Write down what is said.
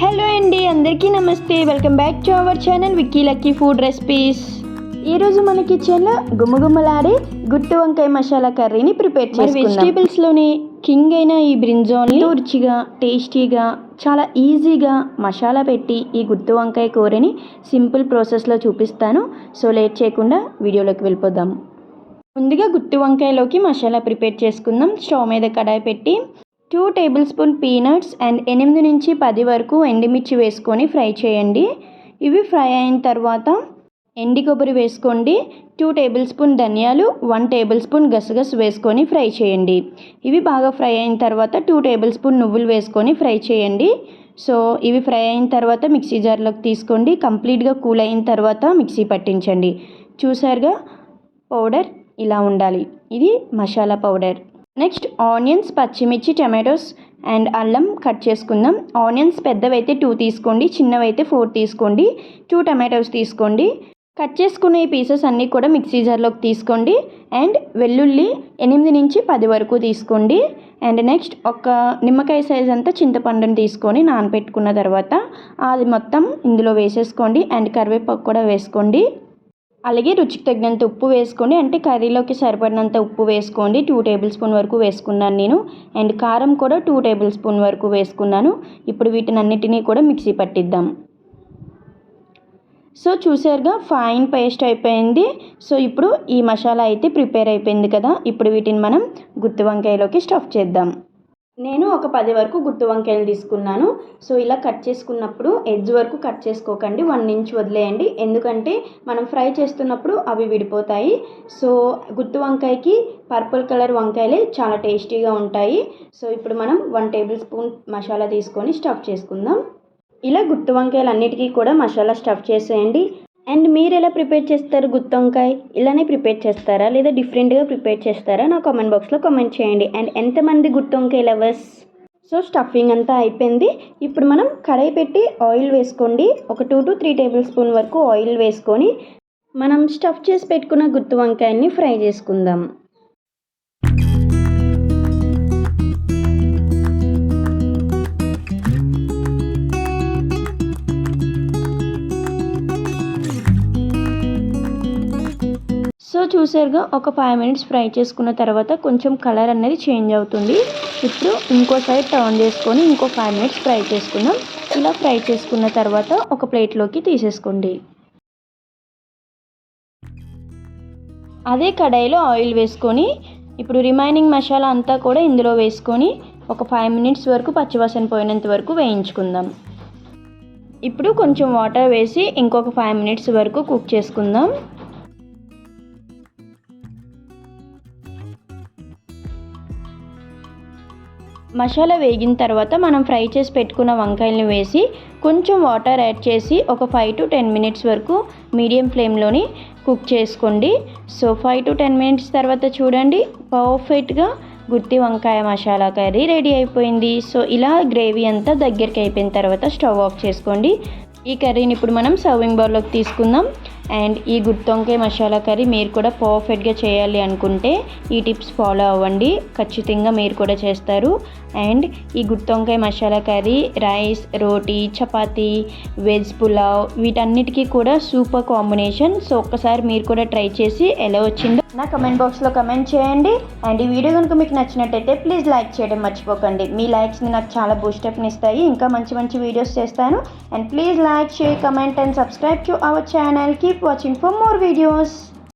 Hello అండి అందరికీ నమస్తే. Welcome back to our channel Vicky Lucky food recipes. ఈరోజు మన కిచెన్లో గుమ్మగుమ్మలాడే గుట్టు వంకాయ మసాలా కర్రీని ప్రిపేర్ చేసి వెజిటేబుల్స్లోని కింగ్ అయిన ఈ బ్రింజాల్ని రుచిగా టేస్టీగా చాలా ఈజీగా మసాలా పెట్టి ఈ గుత్తి వంకాయ కూరని సింపుల్ ప్రాసెస్లో చూపిస్తాను. సో లేట్ చేయకుండా వీడియోలోకి వెళ్ళిపోదాం. ముందుగా గుత్తి వంకాయలోకి మసాలా ప్రిపేర్ చేసుకుందాం. స్టవ్ మీద కడాయి పెట్టి two tablespoon peanuts and ఎనిమిది నుంచి పది వరకు ఎండుమిర్చి వేసుకొని ఫ్రై చేయండి. ఇవి ఫ్రై అయిన తర్వాత ఎండి కొబ్బరి వేసుకోండి. టూ టేబుల్ స్పూన్ ధనియాలు వన్ టేబుల్ స్పూన్ గసగస్ వేసుకొని ఫ్రై చేయండి. ఇవి బాగా ఫ్రై అయిన తర్వాత టూ టేబుల్ స్పూన్ నువ్వులు వేసుకొని ఫ్రై చేయండి. సో ఇవి ఫ్రై అయిన తర్వాత మిక్సీ జార్లోకి తీసుకోండి. కంప్లీట్గా కూల్ అయిన తర్వాత మిక్సీ పట్టించండి. చూసారుగా? పౌడర్ ఇలా ఉండాలి. ఇది మసాలా పౌడర్. నెక్స్ట్ ఆనియన్స్ పచ్చిమిర్చి టమాటోస్ అండ్ అల్లం కట్ చేసుకుందాం. ఆనియన్స్ పెద్దవైతే టూ తీసుకోండి చిన్నవైతే ఫోర్ తీసుకోండి టూ టమాటోస్ తీసుకోండి. కట్ చేసుకునే ఈ పీసెస్ అన్నీ కూడా మిక్సీ జార్లోకి తీసుకోండి అండ్ వెల్లుల్లి ఎనిమిది నుంచి పది వరకు తీసుకోండి. అండ్ నెక్స్ట్ ఒక నిమ్మకాయ సైజ్ అంతా చింతపండుని తీసుకొని నానబెట్టుకున్న తర్వాత అది మొత్తం ఇందులో వేసేసుకోండి అండ్ కరివేపాకు కూడా వేసుకోండి. అలాగే రుచికి తగినంత ఉప్పు వేసుకోండి. అంటే కర్రీలోకి సరిపడినంత ఉప్పు వేసుకోండి. టూ టేబుల్ స్పూన్ వరకు వేసుకున్నాను నేను. అండ్ కారం కూడా టూ టేబుల్ స్పూన్ వరకు వేసుకున్నాను. ఇప్పుడు వీటిని అన్నిటినీ కూడా మిక్సీ పట్టిద్దాం. సో చూసారుగా ఫైన్ పేస్ట్ అయిపోయింది. సో ఇప్పుడు ఈ మసాలా అయితే ప్రిపేర్ అయిపోయింది కదా. ఇప్పుడు వీటిని మనం గుత్తి వంకాయలోకి స్టఫ్ చేద్దాం. నేను ఒక పది వరకు గుట్టు వంకాయలు తీసుకున్నాను. సో ఇలా కట్ చేసుకున్నప్పుడు ఎడ్జ్ వరకు కట్ చేసుకోకండి. వన్ ఇంచ్ వదిలేయండి. ఎందుకంటే మనం ఫ్రై చేస్తున్నప్పుడు అవి విడిపోతాయి. సో గుట్టు వంకాయకి పర్పుల్ కలర్ వంకాయలే చాలా టేస్టీగా ఉంటాయి. సో ఇప్పుడు మనం వన్ టేబుల్ స్పూన్ మసాలా తీసుకొని స్టఫ్ చేసుకుందాం. ఇలా గుట్టు వంకాయలు అన్నిటికీ కూడా మసాలా స్టఫ్ చేసేయండి. అండ్ మీరు ఎలా ప్రిపేర్ చేస్తారు గుత్తి వంకాయ? ఇలానే ప్రిపేర్ చేస్తారా? లేదా డిఫరెంట్గా ప్రిపేర్ చేస్తారా? నా కామెంట్ బాక్స్లో కామెంట్ చేయండి. అండ్ ఎంతమంది గుత్తొంకాయ లవర్స్? సో స్టఫింగ్ అంతా అయిపోయింది. ఇప్పుడు మనం కడాయి పెట్టి ఆయిల్ వేసుకోండి. ఒక two to three tablespoon వరకు ఆయిల్ వేసుకొని మనం స్టఫ్ చేసి పెట్టుకున్న గుత్తి వంకాయని ఫ్రై చేసుకుందాం. చూసారుగా ఒక ఫైవ్ మినిట్స్ ఫ్రై చేసుకున్న తర్వాత కొంచెం కలర్ అనేది చేంజ్ అవుతుంది. ఇప్పుడు ఇంకో సైడ్ టర్న్ చేసుకొని ఇంకో ఫైవ్ మినిట్స్ ఫ్రై చేసుకుందాం. ఇలా ఫ్రై చేసుకున్న తర్వాత ఒక ప్లేట్లోకి తీసేసుకోండి. అదే కడాయిలో ఆయిల్ వేసుకొని ఇప్పుడు రిమైనింగ్ మసాలా అంతా కూడా ఇందులో వేసుకొని ఒక ఫైవ్ మినిట్స్ వరకు పచ్చివాసన పోయినంత వరకు వేయించుకుందాం. ఇప్పుడు కొంచెం వాటర్ వేసి ఇంకొక ఫైవ్ మినిట్స్ వరకు కుక్ చేసుకుందాం. మసాలా వేగిన తర్వాత మనం ఫ్రై చేసి పెట్టుకున్న వంకాయలను వేసి కొంచెం వాటర్ యాడ్ చేసి ఒక ఫైవ్ టు టెన్ మినిట్స్ వరకు మీడియం ఫ్లేమ్లోని కుక్ చేసుకోండి. So five to ten minutes తర్వాత చూడండి పర్ఫెక్ట్గా గుత్తి వంకాయ మసాలా కర్రీ రెడీ అయిపోయింది. సో ఇలా గ్రేవీ అంతా దగ్గరికి అయిపోయిన తర్వాత స్టవ్ ఆఫ్ చేసుకోండి. ఈ కర్రీని ఇప్పుడు మనం సర్వింగ్ బౌల్లోకి తీసుకుందాం. అండ్ ఈ గుత్తొంకాయ మసాలా కర్రీ మీరు కూడా పర్ఫెక్ట్గా చేయాలి అనుకుంటే ఈ టిప్స్ ఫాలో అవ్వండి. ఖచ్చితంగా మీరు కూడా చేస్తారు. అండ్ ఈ గుత్తొంకాయ masala curry rice roti chapati veg pulao వీటన్నిటికీ కూడా సూపర్ కాంబినేషన్. సో ఒక్కసారి మీరు కూడా ట్రై చేసి ఎలా వచ్చిందో నా కమెంట్ బాక్స్లో కమెంట్ చేయండి. అండ్ ఈ వీడియో కనుక మీకు నచ్చినట్టయితే ప్లీజ్ లైక్ చేయడం మర్చిపోకండి. మీ లైక్స్ని నాకు చాలా బూస్టప్ని ఇస్తాయి. ఇంకా మంచి మంచి వీడియోస్ చేస్తాను. And please like share comment and subscribe to our channel keep watching for more videos